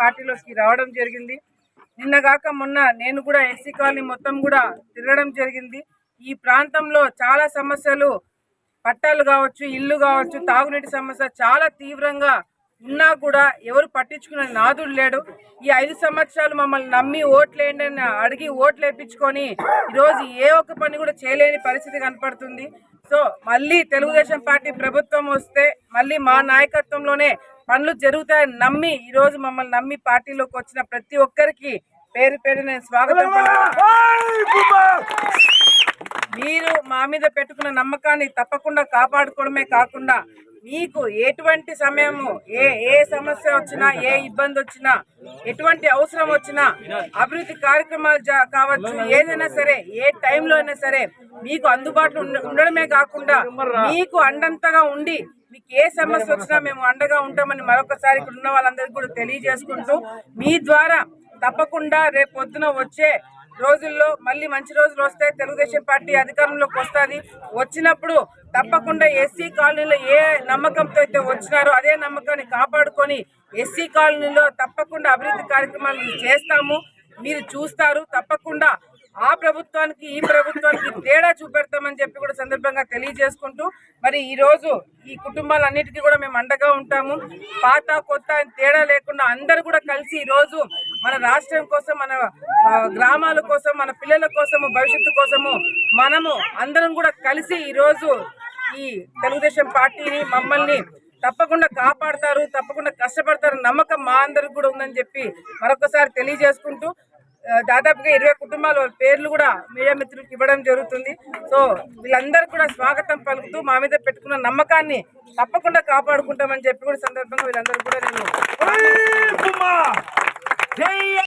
పార్టీలోకి రావడం జరిగింది. నిన్నగాక మొన్న నేను కూడా ఎస్సీ కాలనీ మొత్తం కూడా తిరగడం జరిగింది. ఈ ప్రాంతంలో చాలా సమస్యలు పట్టాలు కావచ్చు ఇల్లు కావచ్చు తాగునీటి సమస్య చాలా తీవ్రంగా ఉన్నా కూడా ఎవరు పట్టించుకునే నాదుడు లేడు. ఈ ఐదు సంవత్సరాలు మమ్మల్ని నమ్మి ఓట్లేయండి అని అడిగి ఓట్లు వేయించుకొని ఈరోజు ఏ ఒక్క పని కూడా చేయలేని పరిస్థితి కనపడుతుంది. సో మళ్ళీ తెలుగుదేశం పార్టీ ప్రభుత్వం వస్తే మళ్ళీ మా నాయకత్వంలోనే పనులు జరుగుతాయని నమ్మి ఈరోజు మమ్మల్ని నమ్మి పార్టీలోకి వచ్చిన ప్రతి ఒక్కరికి పేరు పేరు నేను స్వాగతం మీరు మా మీద పెట్టుకున్న నమ్మకాన్ని తప్పకుండా కాపాడుకోవడమే కాకుండా మీకు ఎటువంటి సమయము ఏ ఏ సమస్య వచ్చినా ఏ ఇబ్బంది వచ్చినా ఎటువంటి అవసరం వచ్చినా అభివృద్ధి కార్యక్రమాలు జా- కావచ్చు ఏదైనా సరే ఏ టైంలో అయినా సరే మీకు అందుబాటులో ఉండ- ఉండడమే కాకుండా మీకు అండంతగా ఉండి మీకు ఏ సమస్య వచ్చినా మేము అండగా ఉంటామని మరొకసారి ఇక్కడ ఉన్న వాళ్ళందరికీ కూడా తెలియజేసుకుంటూ మీ ద్వారా తప్పకుండా రేపు పొద్దున వచ్చే రోజుల్లో మళ్ళీ మంచి రోజులు వస్తే తెలుగుదేశం పార్టీ అధికారంలోకి వస్తుంది. వచ్చినప్పుడు తప్పకుండా ఎస్సీ కాలనీలో ఏ నమ్మకంతో అయితే వచ్చినారో అదే నమ్మకాన్ని కాపాడుకొని ఎస్సీ కాలనీలో తప్పకుండా అభివృద్ధి కార్యక్రమాలు చేస్తాము. మీరు చూస్తారు తప్పకుండా ఆ ప్రభుత్వానికి ఈ ప్రభుత్వానికి తేడా చూపెడతామని చెప్పి కూడా సందర్భంగా తెలియజేసుకుంటూ మరి ఈ ఈ కుటుంబాలన్నిటికీ కూడా మేము అండగా ఉంటాము. పాత కొత్త తేడా లేకుండా అందరూ కూడా కలిసి ఈరోజు మన రాష్ట్రం కోసం మన గ్రామాల కోసం మన పిల్లల కోసము భవిష్యత్తు కోసము మనము అందరం కూడా కలిసి ఈరోజు ఈ తెలుగుదేశం పార్టీని మమ్మల్ని తప్పకుండా కాపాడతారు తప్పకుండా కష్టపడతారు నమ్మకం మా అందరికి కూడా ఉందని చెప్పి మరొకసారి తెలియజేసుకుంటూ దాదాపుగా ఇరవై కుటుంబాల వాళ్ళ పేర్లు కూడా మీడియా మిత్రులకు ఇవ్వడం జరుగుతుంది. సో వీళ్ళందరూ కూడా స్వాగతం పలుకుతూ మా మీద పెట్టుకున్న నమ్మకాన్ని తప్పకుండా కాపాడుకుంటామని చెప్పి కూడా సందర్భంగా వీళ్ళందరూ కూడా నేను